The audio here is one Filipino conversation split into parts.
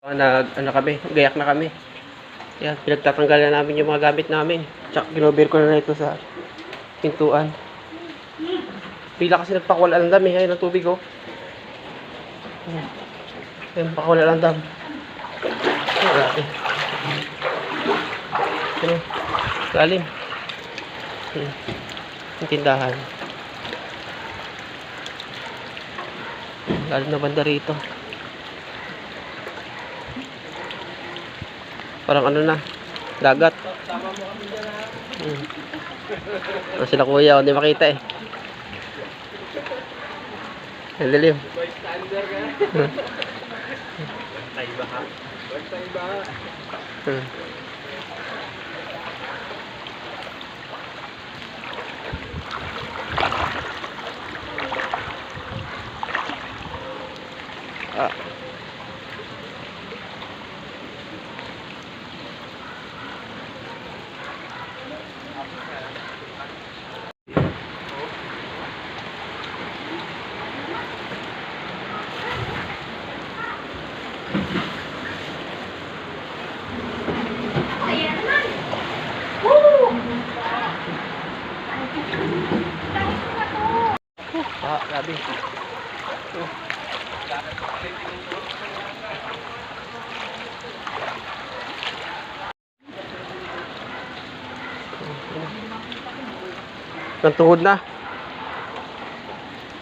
Ah, Nag, ano kami, gayak na kami. Yan, pinagtatanggalan namin yung mga gamit namin. Tsaka kinover ko na ito sa pintuan. Pila kasi nagpakwala ng dami. Ayun ang tubig oh. Ayan. Ayun, pakawala ng dam. Ay, grabe. Ano? Yung tindahan. Galing na banda rito. Parang ano na, dagat. Hmm. Ano sila kuya, hindi makita eh. Ang lilim. Hmm. Hmm. Ah. Ah, grabe. Nantuhod na.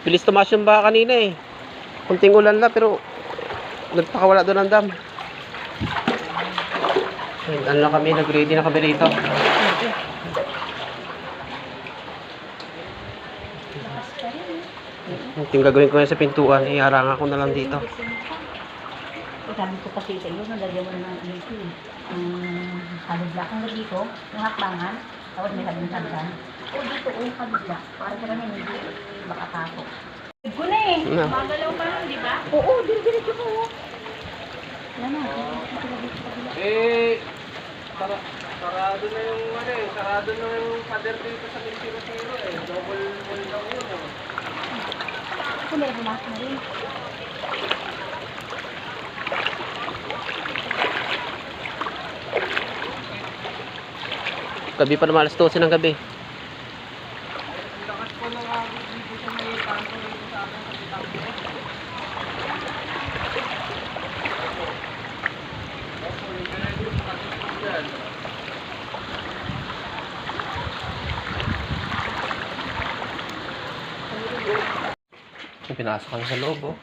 Bilis tumaas yung baka kanina eh. Kunting ulan na pero nagpakawala doon ng dam. Ano na kami, nag-ready na kami rito. Yung gagawin ko yan sa pintuan, iharanga ko na lang dito. Sabi ko kasi sa iyo, nalagyan mo ng ano ito eh. Ang halibla kang dito, yung hakbangan, tapos may sabi ng sabdan. O dito, o halibla. Para sa kanya, hindi makapasok. Ko na eh. Na. Magalaw pa lang, di ba? Oo, diretso mo. Wala na. Eh, sara, sarado na yung ano eh, sarado na yung pader dito sa 0 eh. Double wall lang yun eh. Kulay, bumas na rin. Gabi pa naman alas 12 ng gabi. Lakas ko na nga dito sa may kanto dito sa akin sa Pitambo. Pinasok kami sa loob, oh.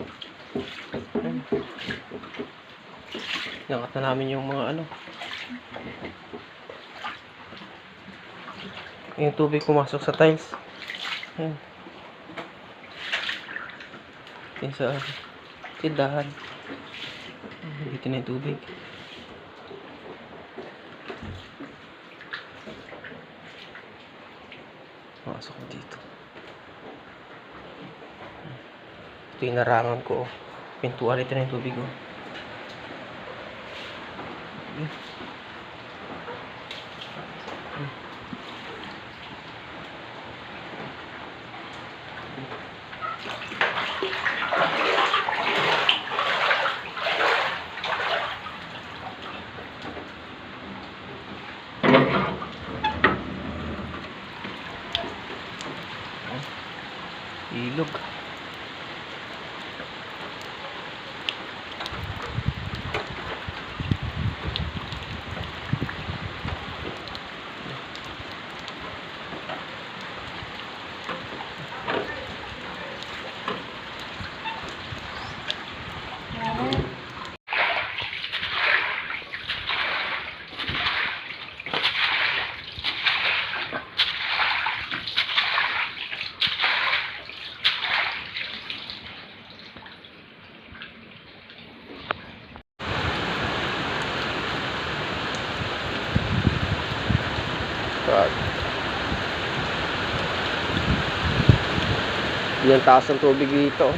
Nangat na namin yung mga ano. Yung tubig pumasok sa tiles. Ayan. Yung sa tindahan. Dito na yung tubig. Pumasok na dito. Ito yung narangan ko. Pintuan ito na yung tubig. Oh. Ilog. Yan taas ng tubig dito.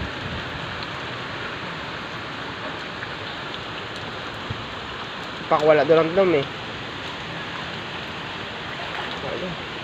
Pakwala doon ang dam eh. Ayun.